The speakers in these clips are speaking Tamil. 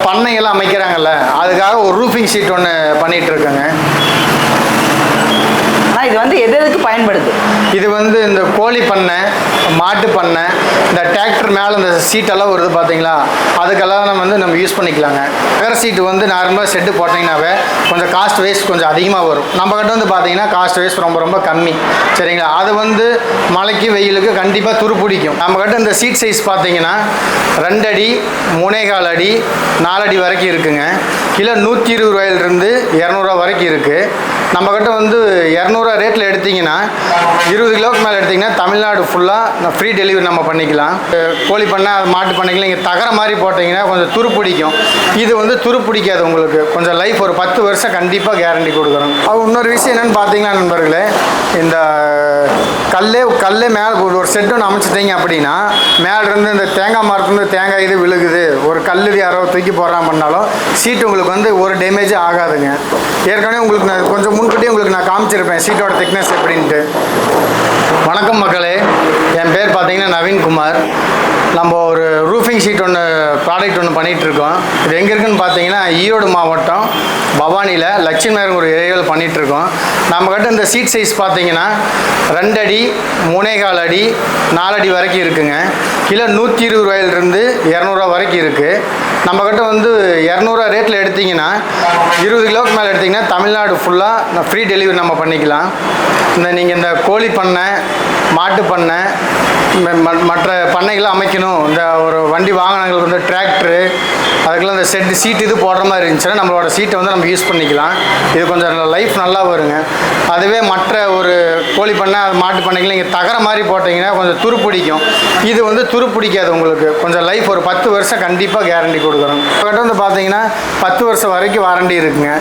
பண்ணையெல்லாம் அமைக்கிறாங்கல்ல அதுக்காக ஒரு ரூஃபிங் ஷீட் ஒன்று பண்ணிட்டு இருக்கேங்க ஆனால் இது வந்து எது எதுக்கு பயன்படுது? இது வந்து இந்த கோழி பண்ணை மாட்டு பண்ணை இந்த டிராக்டர் மேலே இந்த சீட்டெல்லாம் வருது பார்த்தீங்களா அதுக்கெல்லாம் நம்ம வந்து நம்ம யூஸ் பண்ணிக்கலாங்க. வேறு சீட்டு வந்து நார்மலாக செட்டு போட்டிங்கனாவே கொஞ்சம் காஸ்ட் வேஸ்ட் கொஞ்சம் அதிகமாக வரும். நம்ம கிட்ட வந்து பார்த்தீங்கன்னா காஸ்ட் வேஸ்ட் ரொம்ப ரொம்ப கம்மி. சரிங்களா? அது வந்து மழைக்கு வெயிலுக்கு கண்டிப்பாக துரு பிடிக்கும் நம்ம கிட்ட இந்த சீட் சைஸ் பார்த்தீங்கன்னா ரெண்டடி அடி மூணே அடி நாலடி வரைக்கும் இருக்குங்க. கிலோ நூற்றி இருபது ரூபாயிலிருந்து இரநூறுவா வரைக்கும் இருக்குது நம்ம கிட்ட வந்து இரநூறுவா ரேட்டில் எடுத்தீங்கன்னா இருபது கிலோக்கு மேலே எடுத்தீங்கன்னா தமிழ்நாடு ஃபுல்லாக ஃப்ரீ டெலிவரி நம்ம பண்ணிக்கலாம். கோழி பண்ணை அது மாட்டு பண்ணிக்கலாம் இங்கே தகர மாதிரி போட்டிங்கன்னா கொஞ்சம் துரு பிடிக்கும். இது வந்து துரு பிடிக்காது உங்களுக்கு. கொஞ்சம் லைஃப் ஒரு பத்து வருஷம் கண்டிப்பாக கேரண்டி கொடுக்குறோம் அது இன்னொரு விஷயம் என்னென்னு பார்த்தீங்கன்னா நண்பர்களே இந்த கல்லே கல்லே மேலே ஒரு செட் ஒன்று அமைச்சிட்டீங்க அப்படின்னா மேலேருந்து இந்த தேங்காய் மரத்துலேருந்து தேங்காய் இது விழுகுது. ஒரு கல் இது யாரோ தூக்கி போடுறான் பண்ணாலும் சீட் உங்களுக்கு வந்து ஒரு டேமேஜும் ஆகாதுங்க. ஏற்கனவே உங்களுக்கு நான் கொஞ்சம் முன்கூட்டியே உங்களுக்கு நான் காமிச்சிருப்பேன் சீட்டோட திக்னஸ் எப்படின்ட்டு. வணக்கம் மக்களே. என் பேர் பார்த்தீங்கன்னா நவீன்குமார் நம்ம ஒரு ரூஃபிங் ஷீட் ஒன்று ப்ராடக்ட் ஒன்று பண்ணிகிட்ருக்கோம் இது எங்கே இருக்குன்னு பார்த்தீங்கன்னா ஈரோடு மாவட்டம் பவானியில் லட்சுமி ஒரு ஏரியாவில் பண்ணிகிட்ருக்கோம் நம்மக்கிட்ட நம்ம கிட்ட இந்த சீட் சைஸ் பார்த்தீங்கன்னா ரெண்டு அடி மூணே அடி நாலடி வரைக்கும் இருக்குங்க. கிலோ நூற்றி இருபது ரூபாயிலிருந்து இரநூறுவா வரைக்கும் இருக்குது நம்ம கிட்ட வந்து இரநூறுவா ரேட்டில் எடுத்தீங்கன்னா இருபது கிலோக்கு மேலே எடுத்திங்கன்னா தமிழ்நாடு ஃபுல்லாக ஃப்ரீ டெலிவரி நம்ம பண்ணிக்கலாம். இந்த நீங்கள் இந்த கோழி பண்ணை மாட்டு பண்ணை மற்ற பண்ணைகளை அமைக்கணும். இந்த ஒரு வண்டி வாகனங்களுக்கு வந்து டிராக்டரு அதுக்கெல்லாம் இந்த செட்டு சீட் இது போடுற மாதிரி இருந்துச்சுன்னா நம்மளோட சீட்டை வந்து நம்ம யூஸ் பண்ணிக்கலாம். இது கொஞ்சம் லைஃப் நல்லா வருங்க. அதுவே மற்ற ஒரு கோழி பண்ணை அது மாட்டு பண்ணைகள் நீங்கள் தகர மாதிரி போட்டிங்கன்னா கொஞ்சம் துரு பிடிக்கும் இது வந்து துரு பிடிக்காது உங்களுக்கு. கொஞ்சம் லைஃப் ஒரு பத்து வருஷம் கண்டிப்பாக கேரண்டி கொடுக்குறோம். இப்போ வந்து பார்த்தீங்கன்னா பத்து வருஷம் வரைக்கும் வாரண்டி இருக்குங்க.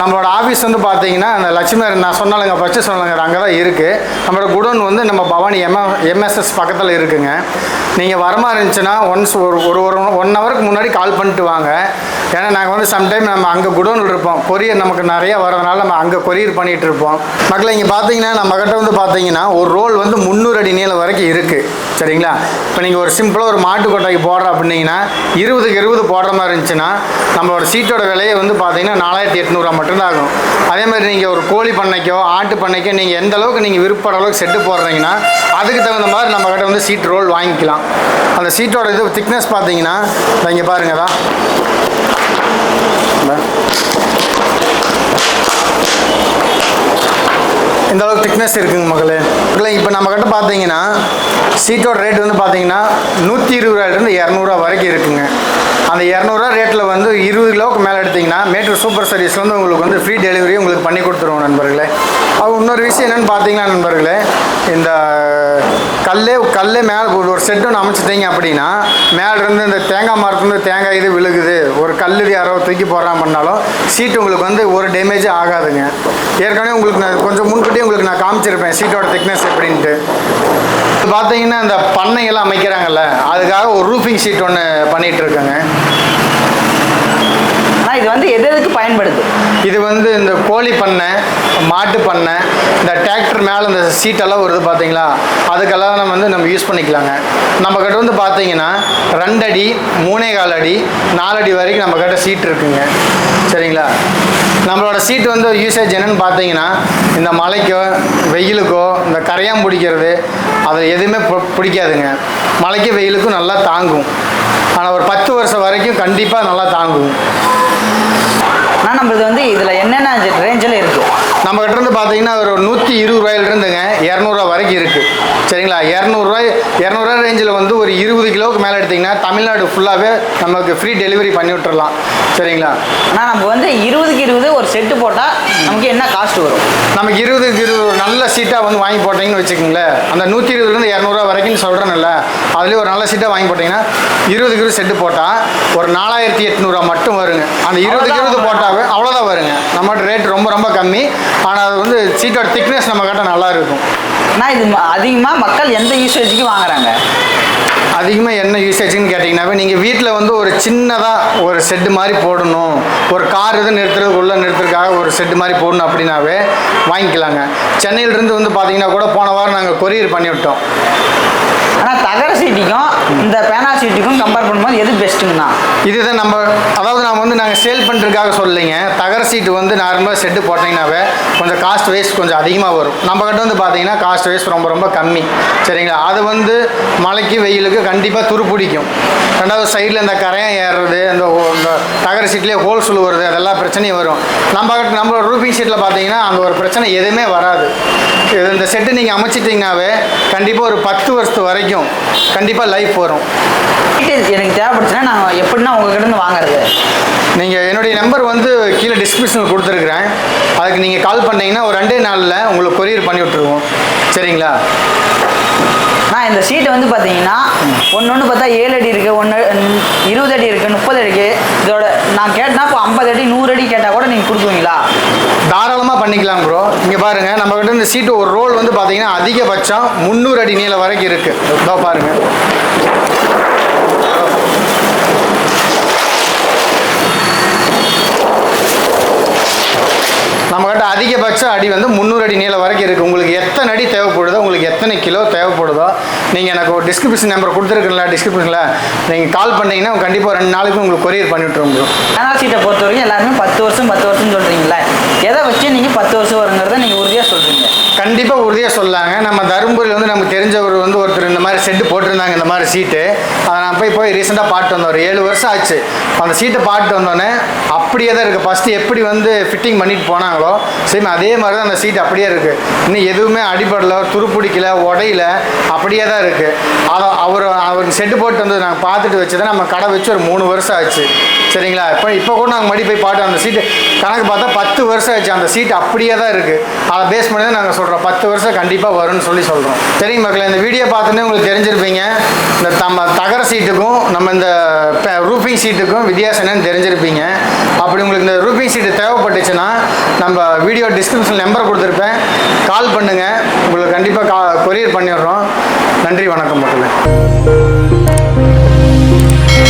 நம்மளோட ஆஃபீஸ் வந்து பார்த்தீங்கன்னா அந்த லட்சுமி நான் சொன்னாலுங்க ஃபஸ்ட்டு சொன்னாலுங்க அங்கே தான் இருக்குது நம்மளோட குடோன் வந்து நம்ம பவானி எம் எம்எஸ்எஸ் பக்கத்தில் இருக்குங்க. நீங்கள் வரமா இருந்துச்சுன்னா ஒன்ஸ் ஒரு ஒரு ஒரு ஒன் ஹவருக்கு முன்னாடி கால் பண்ணிட்டு வாங்க. ஏன்னா நாங்கள் வந்து சம்டைம் நம்ம அங்கே குடோனில் இருப்போம். கொரியர் நமக்கு நிறைய வரதுனால நம்ம அங்கே கொரியர் பண்ணிகிட்டு இருப்போம். மக்களை இங்கே பார்த்தீங்கன்னா நம்ம கிட்ட வந்து பார்த்தீங்கன்னா ஒரு ரோல் வந்து முந்நூறு அடி நீளம் வரைக்கும் இருக்குது சரிங்களா? இப்போ நீங்கள் ஒரு சிம்பிளாக ஒரு மாட்டு கொட்டைக்கு போடுற அப்படின்னீங்கன்னா இருபதுக்கு இருபது போடுற மாதிரி இருந்துச்சுன்னா நம்மளோட சீட்டோட விலையை வந்து பார்த்தீங்கன்னா நாலாயிரத்தி எட்நூறுவா மட்டும்தான் ஆகும். அதே மாதிரி நீங்கள் ஒரு கோழி பண்ணைக்கோ ஆட்டு பண்ணைக்கோ நீங்கள் எந்த அளவுக்கு நீங்கள் விருப்பப்பட அளவுக்கு செட்டு போடுறீங்கன்னா அதுக்கு தகுந்த மாதிரி நம்ம கிட்ட வந்து சீட் ரோல் வாங்கிக்கலாம். அந்த சீட்டோட இது திக்னஸ் பார்த்தீங்கன்னா இங்கே பாருங்கள் தான் இந்த அளவுக்கு திக்னஸ் இருக்குங்க மக்களே. இப்போ நம்ம கிட்ட பார்த்தீங்கன்னா சீட்டோட ரேட் வந்து பார்த்தீங்கன்னா நூற்றி இருபது ரூபாயிலிருந்து இரநூறுவா வரைக்கும் இருக்குங்க. அந்த இரநூறுவா ரேட்டில் வந்து இருபது கிலோவுக்கு மேலே எடுத்தீங்கன்னா மேட்டூர் சூப்பர் சர்வீஸ் வந்து உங்களுக்கு வந்து ஃப்ரீ டெலிவரி உங்களுக்கு பண்ணி கொடுத்துருவோம் நண்பர்களே. அது இன்னொரு விஷயம் என்னென்னு பார்த்தீங்கன்னா நண்பர்களே? இந்த கல்லே கல்லே மேலே ஒரு செட்டு ஒன்று அமைச்சிட்டீங்க அப்படின்னா மேலேருந்து இந்த தேங்காய் மரத்துலேருந்து தேங்காய் இது விழுகுது. ஒரு கல் யாரோ தூக்கி போடுறான் பண்ணாலும் சீட் உங்களுக்கு வந்து ஒரு டேமேஜும் ஆகாதுங்க. ஏற்கனவே உங்களுக்கு நான் கொஞ்சம் முன்கூட்டியே உங்களுக்கு நான் காமிச்சிருப்பேன் சீட்டோட திக்னஸ் எப்படின்ட்டு. பார்த்தீங்கன்னா இந்த பண்ணையெல்லாம் அமைக்கிறாங்கல்ல அதுக்காக ஒரு ரூஃபிங் ஷீட் ஒன்று பண்ணிகிட்டு இருக்கேங்க. ஆனால் இது வந்து எது எதுக்கு பயன்படுது? இது வந்து இந்த கோழி பண்ணை மாட்டு பண்ணை இந்த டிராக்டர் மேலே இந்த சீட்டெல்லாம் வருது பார்த்தீங்களா அதுக்கெல்லாம் நம்ம வந்து நம்ம யூஸ் பண்ணிக்கலாங்க. நம்ம கிட்ட வந்து பார்த்தீங்கன்னா ரெண்டடி மூணே கால் அடி நாலடி வரைக்கும் நம்ம கிட்ட சீட் இருக்குங்க. சரிங்களா? நம்மளோட சீட் வந்து யூசேஜ் என்னன்னு பார்த்தீங்கன்னா இந்த மழைக்கோ வெயிலுக்கோ இந்த கரையான் பிடிக்கிறது அது எதுவுமே பு- பிடிக்காதுங்க. மலைக்கு வெயிலுக்கும் நல்லா தாங்கும். ஆனால் ஒரு பத்து வருஷம் வரைக்கும் கண்டிப்பாக நல்லா தாங்கும். ஆனால் நம்மளது வந்து இதில் என்னென்ன ரேஞ்சில் இருக்குது நம்ம கிட்ட இருந்து பார்த்தீங்கன்னா ஒரு நூற்றி இருபது ரூபாயிலிருந்துங்க இரநூறுவா வரைக்கும் இருக்குது சரிங்களா? இரநூறுவாய் இரநூறுவா ரேஞ்சில் வந்து ஒரு இருபது கிலோவுக்கு மேலே எடுத்திங்கன்னா தமிழ்நாடு ஃபுல்லாகவே நமக்கு ஃப்ரீ டெலிவரி பண்ணி விட்டுறலாம். சரிங்களா? ஆனால் நம்ம வந்து இருபதுக்கு இருபது ஒரு செட்டு போட்டால் நமக்கு என்ன காஸ்ட் வரும்? நமக்கு இருபதுக்கு இருபது நல்ல சீட்டாக வந்து வாங்கி போட்டிங்கன்னு வச்சுக்கோங்களேன். அந்த நூற்றி இருபதுலேருந்து இரநூறுவா வரைக்கும் சொல்கிறேன்ல அதுலேயே ஒரு நல்ல சீட்டாக வாங்கி போட்டிங்கன்னா இருபதுக்கு இருபது செட்டு போட்டால் ஒரு நாலாயிரத்தி எட்நூறுவா மட்டும் வருங்க. அந்த இருபதுக்கு இருபது போட்டாவே அவ்வளோதான் வருங்க. நம்மகிட்ட ரேட் ரொம்ப ரொம்ப கம்மி. ஆனால் அது வந்து சீட்டோட திக்னஸ் நம்ம கிட்ட நல்லா இருக்கும். ஆனால் இது அதிகமாக மக்கள் எந்த யூசேஜுக்கு வாங்குறாங்க? அதிகமாக என்ன யூசேஜ்னு கேட்டிங்கன்னாவே நீங்கள் வீட்டில் வந்து ஒரு சின்னதாக ஒரு செட்டு மாதிரி போடணும். ஒரு கார் எதுவும் நிறுத்துறதுக்கு உள்ள நிறுத்துறதுக்காக ஒரு செட்டு மாதிரி போடணும் அப்படின்னாவே வாங்கிக்கலாங்க. சென்னையிலேருந்து வந்து பார்த்தீங்கன்னா கூட போன வாரம் நாங்கள் கொரியர் பண்ணி விட்டோம் ஆனால் தகர சீட்டுக்கும் இந்த பேனா சீட்டுக்கும் கம்பேர் பண்ணும்போது எது பெஸ்ட்டுங்கண்ணா இதுதான் நம்ம வந்து நாங்கள் சேல் பண்ணுறதுக்காக சொல்லலைங்க. தகர சீட்டு வந்து நார்மலாக செட்டு போட்டிங்கனாவே கொஞ்சம் காஸ்ட் வைஸ் கொஞ்சம் அதிகமாக வரும். நம்ம கிட்ட வந்து பார்த்தீங்கன்னா காஸ்ட் வைஸ் ரொம்ப ரொம்ப கம்மி. சரிங்களா? அது வந்து மழைக்கு வெயிலுக்கு கண்டிப்பாக துருப்பிடிக்கும். ரெண்டாவது சைடில் இந்த கரையம் ஏறுறது இந்த தகர சீட்லேயே ஹோல் வருது அதெல்லாம் பிரச்சனையும் வரும். நம்ம கிட்ட நம்ம ரூபிங் சீட்டில் பார்த்தீங்கன்னா அந்த ஒரு பிரச்சனை எதுவுமே வராது. இது இந்த செட்டு நீங்கள் அமைச்சிட்டிங்கனாவே கண்டிப்பாக ஒரு பத்து வருஷத்து வரைக்கும் கண்டிப்பாக லைஃப் வரும். எனக்கு தேவைப்படுச்சுன்னா நான் எப்படின்னா உங்ககிட்ட வாங்குறது. நீங்கள் என்னுடைய நம்பர் வந்து கீழே டிஸ்கிரிப்ஷனில் கொடுத்துருக்குறேன். அதுக்கு நீங்கள் கால் பண்ணீங்கன்னா ஒரு ரெண்டே நாளில் உங்களுக்கு கொரியர் பண்ணி விட்ருவோம் சரிங்களா? நான் இந்த சீட்டு வந்து பார்த்தீங்கன்னா ஒன்று ஒன்று பார்த்தா ஏழு அடி இருக்குது ஒன்று இருபது அடி இருக்குது முப்பது அடி இருக்குது இதோட நான் கேட்டேன்னா இப்போ ஐம்பது அடி நூறு அடி கேட்டால் கூட நீங்கள் கொடுக்குவீங்களா தாராளமாக பண்ணிக்கலாம் ப்ரோ இங்கே பாருங்கள் நம்மக்கிட்ட இந்த சீட்டு ஒரு ரோல் வந்து பார்த்தீங்கன்னா அதிகபட்சம் முந்நூறு அடி நீளம் வரைக்கும் இருக்குது இதோ பாருங்கள் நம்மக்கிட்ட அதிகபட்ச அடி வந்து முந்நூறு அடி நீளம் வரைக்கும் இருக்குது உங்களுக்கு எத்தனை அடி தேவைப்படுதோ உங்களுக்கு எத்தனை கிலோ தேவைப்படுதோ நீங்கள் எனக்கு ஒரு டிஸ்கிரிப்ஷன் நம்பர் கொடுத்துருக்குங்களா டிஸ்கிரிப்ஷனில் நீங்கள் கால் பண்ணீங்கன்னா கண்டிப்பாக ரெண்டு நாளைக்கு உங்களுக்கு கொரியர் பண்ணி விட்ருவோம் ப்ரோ பேனா சீட்டை பொறுத்த வரைக்கும் எல்லாருமே பத்து வருஷம் பத்து வருஷம் சொல்கிறீங்களே எதை வச்சு நீங்கள் பத்து வருஷம் வருங்கிறத நீங்கள் உறுதியாக சொல்கிறீங்க கண்டிப்பாக உறுதியாக சொல்லாங்க. நம்ம தருமபுரியில் வந்து நமக்கு தெரிஞ்சவர் வந்து ஒருத்தர் இந்த மாதிரி செட்டு போட்டிருந்தாங்க இந்த மாதிரி சீட்டு அதை நான் போய் போய் ரீசெண்டாக பாட்டு வந்தோம் ஒரு ஏழு வருஷம் ஆச்சு. அந்த சீட்டை பாட்டு வந்தோடனே அப்படியே தான் இருக்குது ஃபஸ்ட்டு எப்படி வந்து ஃபிட்டிங் பண்ணிட்டு போனாங்களோ சேம் அதே மாதிரி தான் அந்த சீட் அப்படியே இருக்குது இன்னும் எதுவுமே அடிபடல துருப்பிடிக்கல உடையில அப்படியே தான் இருக்குது அதை அவர் அவருக்கு செட்டு போட்டு வந்து நாங்கள் பார்த்துட்டு வச்சு தான் நம்ம கடை வச்சு ஒரு மூணு வருஷம் ஆச்சு. சரிங்களா? இப்போ இப்போ கூட நாங்கள் மறுபடி போய் பாட்டு அந்த சீட்டு கணக்கு பார்த்தா பத்து வருஷம் ஆச்சு. அந்த சீட் அப்படியே தான் இருக்குது அதை பேஸ் பண்ணி தான் நாங்கள் சொல்கிறோம் பத்து வருஷம் கண்டிப்பாக வரும்னு சொல்லி சொல்கிறோம் சரிங்க மக்களே இந்த வீடியோ பார்த்தோன்னே உங்களுக்கு தெரிஞ்சிருப்பீங்க. இந்த நம்ம தகர சீட்டுக்கும் நம்ம இந்த ரூஃபிங் சீட்டுக்கும் வித்தியாசம் என்னன்னு தெரிஞ்சிருப்பீங்க. அப்படி உங்களுக்கு இந்த ரூபி சீட்டு தேவைப்பட்டுச்சுன்னா நம்ம வீடியோ டிஸ்கிரிப்ஷன் நம்பர் கொடுத்துருப்பேன். கால் பண்ணுங்கள் உங்களுக்கு கண்டிப்பாக கா கொரியர் பண்ணிடுறோம். நன்றி வணக்கம் மக்களே.